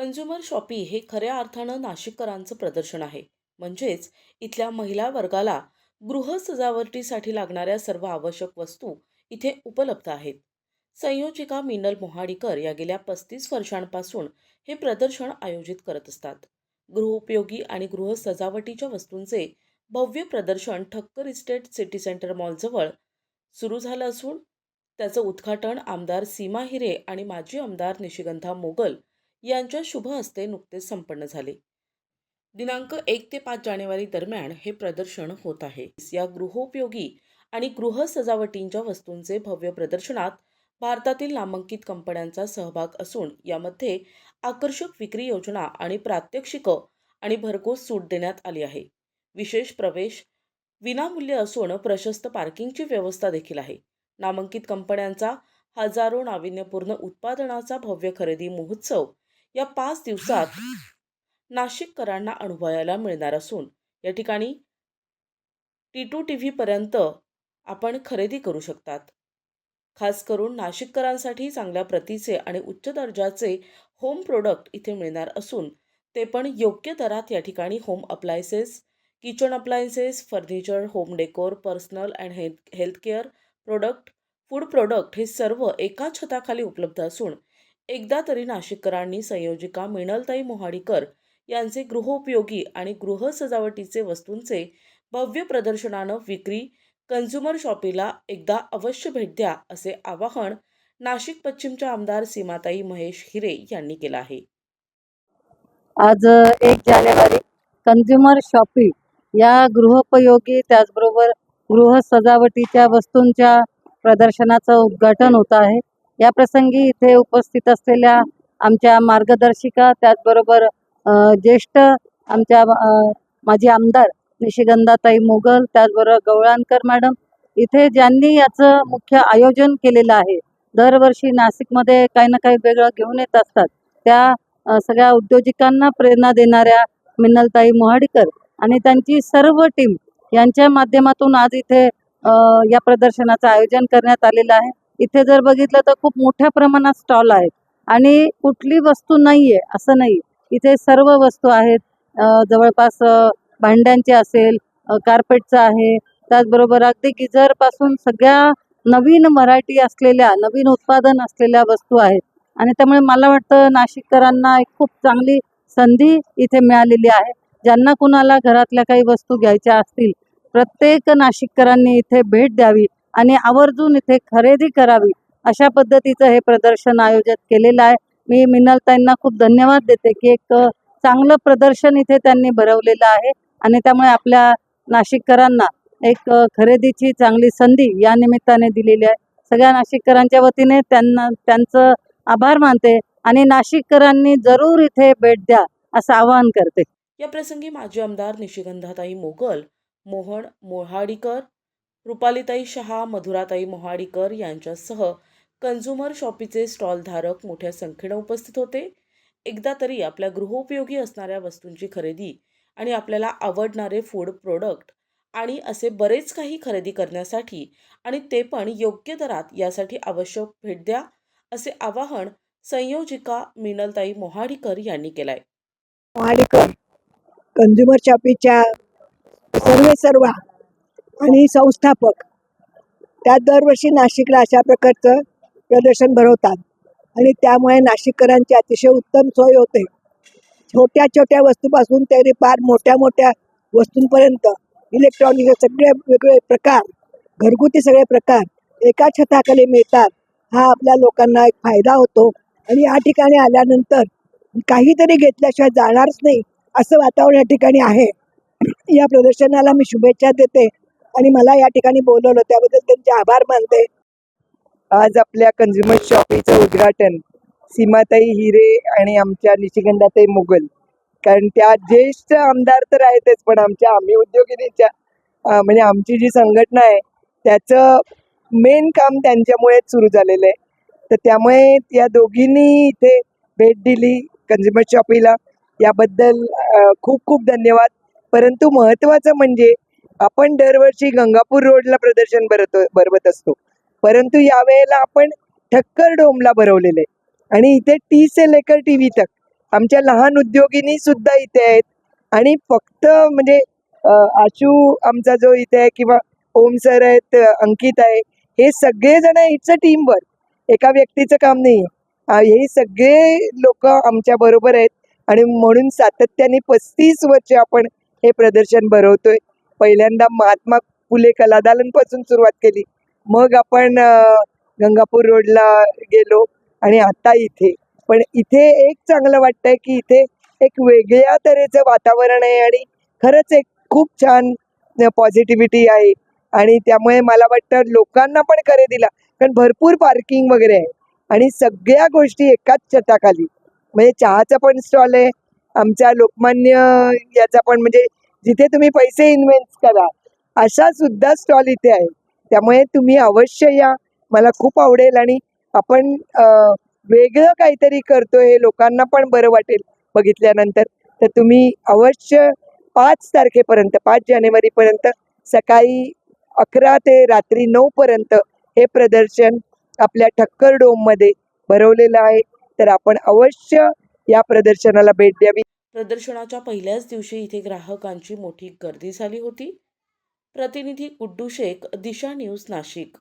Consumer shoppe हे खऱ्या अर्थानं नाशिककरांचं प्रदर्शन आहे. म्हणजेच इथल्या महिला वर्गाला गृह सजावटीसाठी लागणाऱ्या सर्व आवश्यक वस्तू इथे उपलब्ध आहेत. संयोजिका मिनल मोहाडीकर या गेल्या पस्तीस वर्षांपासून हे प्रदर्शन आयोजित करत असतात. गृहोपयोगी आणि गृह सजावटीच्या वस्तूंचे भव्य प्रदर्शन ठक्कर इस्टेट सिटी सेंटर मॉलजवळ सुरू झालं असून त्याचं उद्घाटन आमदार सीमा हिरे आणि माजी आमदार निशिगंधा मोगल यांच्या शुभ हस्ते नुकतेच संपन्न झाले. दिनांक एक ते पाच जानेवारी दरम्यान हे प्रदर्शन होत आहे. या गृहोपयोगी आणि गृह सजावटींच्या वस्तूंचे भव्य प्रदर्शनात भारतातील नामांकित कंपन्यांचा सहभाग असून यामध्ये आकर्षक विक्री योजना आणि प्रात्यक्षिकं आणि भरघोस सूट देण्यात आली आहे. विशेष प्रवेश विनामूल्य असून प्रशस्त पार्किंगची व्यवस्था देखील आहे. नामांकित कंपन्यांचा हजारो नाविन्यपूर्ण उत्पादनाचा भव्य खरेदी महोत्सव या पाच दिवसात नाशिककरांना अनुभवायला मिळणार असून या ठिकाणी टी टू टी व्हीपर्यंत आपण खरेदी करू शकतात. खास करून नाशिककरांसाठी चांगल्या प्रतीचे आणि उच्च दर्जाचे होम प्रोडक्ट इथे मिळणार असून ते पण योग्य दरात या ठिकाणी home appliances kitchen appliances furniture home decor personal and health healthcare product food product हे सर्व एका छताखाली उपलब्ध असून एकदा तरी नाशिककरांनी संयोजिका मिनलताई मोहाडीकर यांचे गृहोपयोगी आणि गृह सजावटीचे वस्तूंचे भव्य प्रदर्शनानं विक्री कन्झ्युमर शॉपीला एकदा अवश्य भेट द्या असे आवाहन नाशिक पश्चिमच्या आमदार सीमाताई महेश हिरे यांनी केलं आहे. आज एक जानेवारी कंझ्युमर शॉपी या गृहोपयोगी त्याचबरोबर गृह सजावटीच्या वस्तूंच्या प्रदर्शनाचं उद्घाटन होत आहे. या प्रसंगी इथे उपस्थित असलेल्या आमच्या मार्गदर्शिका त्याचबरोबर ज्येष्ठ आमच्या माजी आमदार निशिगंधाताई मोगल त्याचबरोबर गवळांकर मॅडम इथे ज्यांनी याचं मुख्य आयोजन केलेलं आहे दरवर्षी नाशिकमध्ये काही ना काही वेगळं घेऊन येत असतात. त्या सगळ्या उद्योजकांना प्रेरणा देणाऱ्या मिनलताई मोहाडीकर आणि त्यांची सर्व टीम यांच्या माध्यमातून आज इथे या प्रदर्शनाचं आयोजन करण्यात आलेलं आहे. इथे जर बघितलं तर खूप मोठ्या प्रमाणात स्टॉल आहेत. आणि कुठली वस्तू नाही आहे असं नाही. इथे सर्व वस्तू आहेत. जवळपास भांड्यांचे असेल कार्पेटचं आहे. त्याचबरोबर अगदी गिझरपासून सगळ्या नवीन व्हरायटी असलेल्या नवीन उत्पादन असलेल्या वस्तू आहेत. आणि त्यामुळे मला वाटतं नाशिककरांना एक खूप चांगली संधी इथे मिळालेली आहे. ज्यांना कुणाला घरातल्या काही वस्तू घ्यायच्या असतील प्रत्येक नाशिककरांनी इथे भेट द्यावी. आणि आवर्जून इथे खरेदी करावी अशा पद्धतीचं हे प्रदर्शन आयोजित केलेलं आहे. मी मिनलताईंना खूप धन्यवाद देते की एक चांगलं प्रदर्शन इथे त्यांनी भरवलेलं आहे आणि त्यामुळे आपल्या नाशिककरांना एक खरेदीची चांगली संधी या निमित्ताने दिलेली आहे. सगळ्या नाशिककरांच्या वतीने त्यांना त्यांचं आभार मानते आणि नाशिककरांनी जरूर इथे भेट द्या असं आवाहन करते. या प्रसंगी माजी आमदार निशिगंधाताई मोगल मोहन मोहाडीकर रुपालीताई शहा मधुराताई मोहाडीकर यांच्यासह कन्झ्युमर शॉपीचे स्टॉल धारक मोठ्या संख्येनं उपस्थित होते. एकदा तरी आपल्या गृहोपयोगी असणाऱ्या वस्तूंची खरेदी आणि आपल्याला आवडणारे फूड प्रोडक्ट आणि असे बरेच काही खरेदी करण्यासाठी आणि ते पण योग्य दरात यासाठी आवश्यक भेट द्या असे आवाहन संयोजिका मिनलताई मोहाडीकर यांनी केलंय. मोहाडीकर कंझ्युमर शॉपीच्या सर्वे सर्वा आणि संस्थापक. त्या दरवर्षी नाशिकला अशा प्रकारचं प्रदर्शन भरवतात. आणि त्यामुळे नाशिककरांची अतिशय उत्तम सोय होते. छोट्या छोट्या वस्तूपासून तरी फार मोठ्या मोठ्या वस्तूंपर्यंत इलेक्ट्रॉनिक सगळे वेगळे प्रकार घरगुती सगळे प्रकार एका छताखाली मिळतात. हा आपल्या लोकांना एक फायदा होतो. आणि या ठिकाणी आल्यानंतर काहीतरी घेतल्याशिवाय जाणारच नाही असं वातावरण या ठिकाणी आहे. या प्रदर्शनाला मी शुभेच्छा देते. आणि मला या ठिकाणी बोलवलं त्याबद्दल त्यांचे आभार मानते. आज आपल्या कन्झ्युमर शॉपीचं उद्घाटन सीमाताई हिरे आणि आमच्या निशिगंधाताई मुघल. कारण त्या ज्येष्ठ आमदार तर आहेतच पण आमच्या आम्ही उद्योगिनीच्या म्हणजे आमची जी संघटना आहे त्याचं मेन काम त्यांच्यामुळेच सुरू झालेलं आहे. तर त्यामुळे या दोघींनी इथे भेट दिली कन्झ्युमर शॉपीला याबद्दल खूप खूप धन्यवाद. परंतु महत्त्वाचं म्हणजे आपण दरवर्षी गंगापूर रोडला प्रदर्शन भरतो भरवत असतो. परंतु यावेळेला आपण ठक्कर डोमला भरवलेले. आणि इथे टी से लेकर टी व्ही तक. आमच्या लहान उद्योगिनी सुद्धा इथे आहेत. आणि फक्त म्हणजे आशू आमचा जो इथे आहे किंवा ओम सर आहेत अंकित आहे हे सगळेजण इट्स अ टीम वर्क. एका व्यक्तीचं काम नाही हे सगळे लोक आमच्या बरोबर आहेत. आणि म्हणून सातत्याने पस्तीस वर्ष आपण हे प्रदर्शन भरवतोय. पहिल्यांदा महात्मा फुले कलादालनपासून सुरुवात केली. मग आपण गंगापूर रोडला गेलो आणि आता इथे. पण इथे एक चांगलं वाटतंय की इथे एक वेगळ्या तऱ्हेचं वातावरण आहे आणि खरंच एक खूप छान पॉझिटिव्हिटी आहे. आणि त्यामुळे मला वाटतं लोकांना पण खरेदीला कारण भरपूर पार्किंग वगैरे आहे. आणि सगळ्या गोष्टी एकाच छताखाली. म्हणजे चहाचा पण स्टॉल आहे आमच्या लोकमान्य याचा पण म्हणजे जिथे तुम्ही पैसे इन्व्हेस्ट करा अशा सुद्धा स्टॉल इथे आहे त्यामुळे तुम्ही अवश्य या. मला खूप आवडेल आणि आपण वेगळं काहीतरी करतोय हे लोकांना पण बरं वाटेल बघितल्यानंतर. तर तुम्ही अवश्य पाच तारखेपर्यंत पाच जानेवारीपर्यंत सकाळी अकरा ते रात्री नऊ पर्यंत हे प्रदर्शन आपल्या ठक्कर डोममध्ये भरवलेलं आहे. तर आपण अवश्य या प्रदर्शनाला भेट द्यावी. प्रदर्शनाच्या पहिल्याच दिवशी इथे ग्राहकांची मोठी गर्दी झाली होती. प्रतिनिधी गुड्डू शेख दिशा न्यूज नाशिक.